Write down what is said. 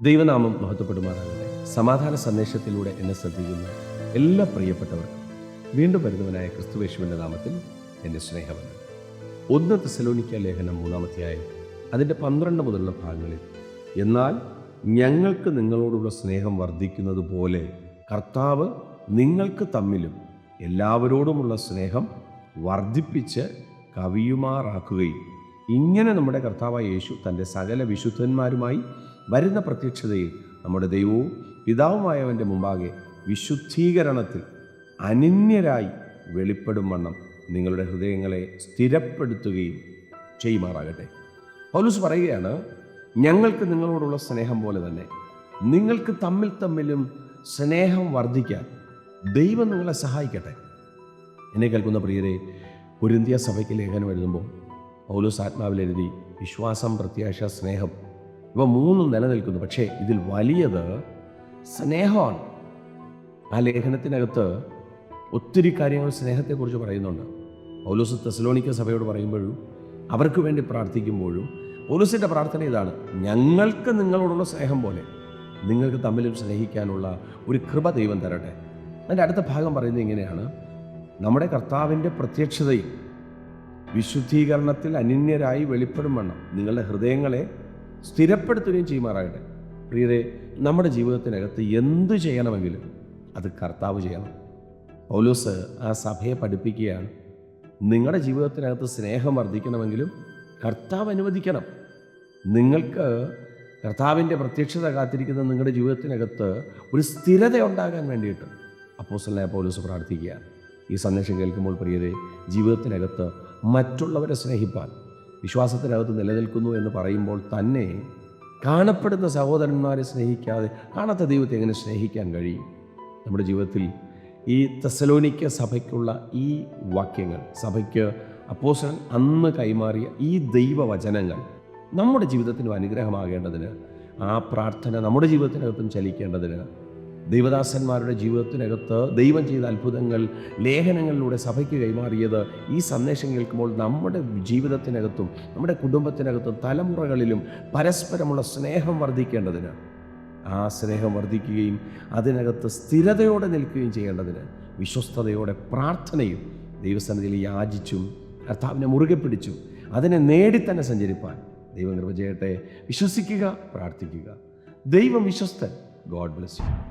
ദൈവനാമം മഹത്വപ്പെടുമാറാകട്ടെ. സമാധാന സന്ദേശത്തിലൂടെ എന്നെ ശ്രദ്ധിക്കുന്ന എല്ലാ പ്രിയപ്പെട്ടവർക്കും വീണ്ടും വരുന്നവനായ ക്രിസ്തുവേശുവിന്റെ നാമത്തിൽ എന്റെ സ്നേഹമുണ്ട് ഒന്ന് തെസലോനിക്ക ലേഖനം മൂന്നാമത്തെയായ അതിന്റെ പന്ത്രണ്ട് മുതലുള്ള ഭാഗങ്ങളിൽ എന്നാൽ ഞങ്ങൾക്ക് നിങ്ങളോടുള്ള സ്നേഹം വർദ്ധിക്കുന്നത് പോലെ കർത്താവ് നിങ്ങൾക്ക് തമ്മിലും എല്ലാവരോടുമുള്ള സ്നേഹം വർദ്ധിപ്പിച്ച് കവിയുമാറാക്കുകയും ഇങ്ങനെ നമ്മുടെ കർത്താവായ യേശു തന്റെ സകല വിശുദ്ധന്മാരുമായി വരുന്ന പ്രത്യക്ഷതയിൽ നമ്മുടെ ദൈവവും പിതാവുമായവന്റെ മുമ്പാകെ വിശുദ്ധീകരണത്തിൽ അനന്യരായി വെളിപ്പെടും വണ്ണം നിങ്ങളുടെ ഹൃദയങ്ങളെ സ്ഥിരപ്പെടുത്തുകയും ചെയ്യുമാറാകട്ടെ. പൗലൂസ് പറയുകയാണ് ഞങ്ങൾക്ക് നിങ്ങളോടുള്ള സ്നേഹം പോലെ തന്നെ നിങ്ങൾക്ക് തമ്മിൽ തമ്മിലും സ്നേഹം വർദ്ധിക്കാൻ ദൈവം നിങ്ങളെ സഹായിക്കട്ടെ. എന്നെ കേൾക്കുന്ന പ്രിയരെ കുരിന്തിയ സഭയ്ക്ക് ലേഖനം എഴുതുമ്പോൾ പൗലൂസ് ആത്മാവിലെഴുതി വിശ്വാസം പ്രത്യാശ സ്നേഹം ഇവ മൂന്നും നിലനിൽക്കുന്നു. പക്ഷേ ഇതിൽ വലിയത് സ്നേഹമാണ്. ആ ലേഖനത്തിനകത്ത് ഒത്തിരി കാര്യങ്ങൾ സ്നേഹത്തെക്കുറിച്ച് പറയുന്നുണ്ട്. പൗലോസ് തെസലോണിക്ക സഭയോട് പറയുമ്പോഴും അവർക്ക് വേണ്ടി പ്രാർത്ഥിക്കുമ്പോഴും പൗലോസിന്റെ പ്രാർത്ഥന ഇതാണ്. ഞങ്ങൾക്ക് നിങ്ങളോടുള്ള സ്നേഹം പോലെ നിങ്ങൾക്ക് തമ്മിലും സ്നേഹിക്കാനുള്ള ഒരു കൃപ ദൈവം തരട്ടെ. അതിന്റെ അടുത്ത ഭാഗം പറയുന്നത് ഇങ്ങനെയാണ്. നമ്മുടെ കർത്താവിന്റെ പ്രത്യക്ഷതയും വിശുദ്ധീകരണത്തിൽ അനന്യരായി വെളിപ്പെടും വണ്ണം. നിങ്ങളുടെ ഹൃദയങ്ങളെ സ്ഥിരപ്പെടുത്തുകയും ചെയ്യുമാറാകട്ടെ. പ്രിയരെ നമ്മുടെ ജീവിതത്തിനകത്ത് എന്തു ചെയ്യണമെങ്കിലും അത് കർത്താവ് ചെയ്യണം. പൗലോസ് ആ സഭയെ പഠിപ്പിക്കുകയാണ്. നിങ്ങളുടെ ജീവിതത്തിനകത്ത് സ്നേഹം വർദ്ധിക്കണമെങ്കിലും കർത്താവ് അനുവദിക്കണം. നിങ്ങൾക്ക് കർത്താവിന്റെ പ്രത്യക്ഷത കാത്തിരിക്കുന്ന നിങ്ങളുടെ ജീവിതത്തിനകത്ത് ഒരു സ്ഥിരത ഉണ്ടാകാൻ വേണ്ടിയിട്ട് അപ്പോസലായ പൗലോസ് പ്രാർത്ഥിക്കുകയാണ്. ഈ സന്ദേശം കേൾക്കുമ്പോൾ പ്രിയരെ ജീവിതത്തിനകത്ത് മറ്റുള്ളവരെ സ്നേഹിപ്പാൻ വിശ്വാസത്തിനകത്ത് നിലനിൽക്കുന്നു എന്ന് പറയുമ്പോൾ തന്നെ കാണപ്പെടുന്ന സഹോദരന്മാരെ സ്നേഹിക്കാതെ കാണാത്ത ദൈവത്തെ എങ്ങനെ സ്നേഹിക്കാൻ കഴിയും? നമ്മുടെ ജീവിതത്തിൽ ഈ തെസലോനിക്ക സഭയ്ക്കുള്ള ഈ വാക്യങ്ങൾ സഭയ്ക്ക് അപ്പോസൻ അന്ന് കൈമാറിയ ഈ ദൈവവചനങ്ങൾ നമ്മുടെ ജീവിതത്തിനും അനുഗ്രഹമാകേണ്ടതിന് ആ പ്രാർത്ഥന നമ്മുടെ ജീവിതത്തിനകത്തും ചലിക്കേണ്ടതിന് ദൈവദാസന്മാരുടെ ജീവിതത്തിനകത്ത് ദൈവം ചെയ്ത അത്ഭുതങ്ങൾ ലേഖനങ്ങളിലൂടെ സഭയ്ക്ക് കൈമാറിയത് ഈ സന്ദേശം കേൾക്കുമ്പോൾ നമ്മുടെ ജീവിതത്തിനകത്തും നമ്മുടെ കുടുംബത്തിനകത്തും തലമുറകളിലും പരസ്പരമുള്ള സ്നേഹം വർദ്ധിക്കേണ്ടതിന് ആ സ്നേഹം വർദ്ധിക്കുകയും അതിനകത്ത് സ്ഥിരതയോടെ നിൽക്കുകയും ചെയ്യേണ്ടതിന് വിശ്വസ്തയോടെ പ്രാർത്ഥനയും ദൈവസന്നിധിയിൽ യാചിച്ചും കർത്താവിനെ മുറുകെ പിടിച്ചും അതിനെ നേടി തന്നെ സഞ്ചരിപ്പാൻ ദൈവം ചെയ്യട്ടെ. വിശ്വസിക്കുക പ്രാർത്ഥിക്കുക. ദൈവം വിശ്വസ്തൻ. God bless you.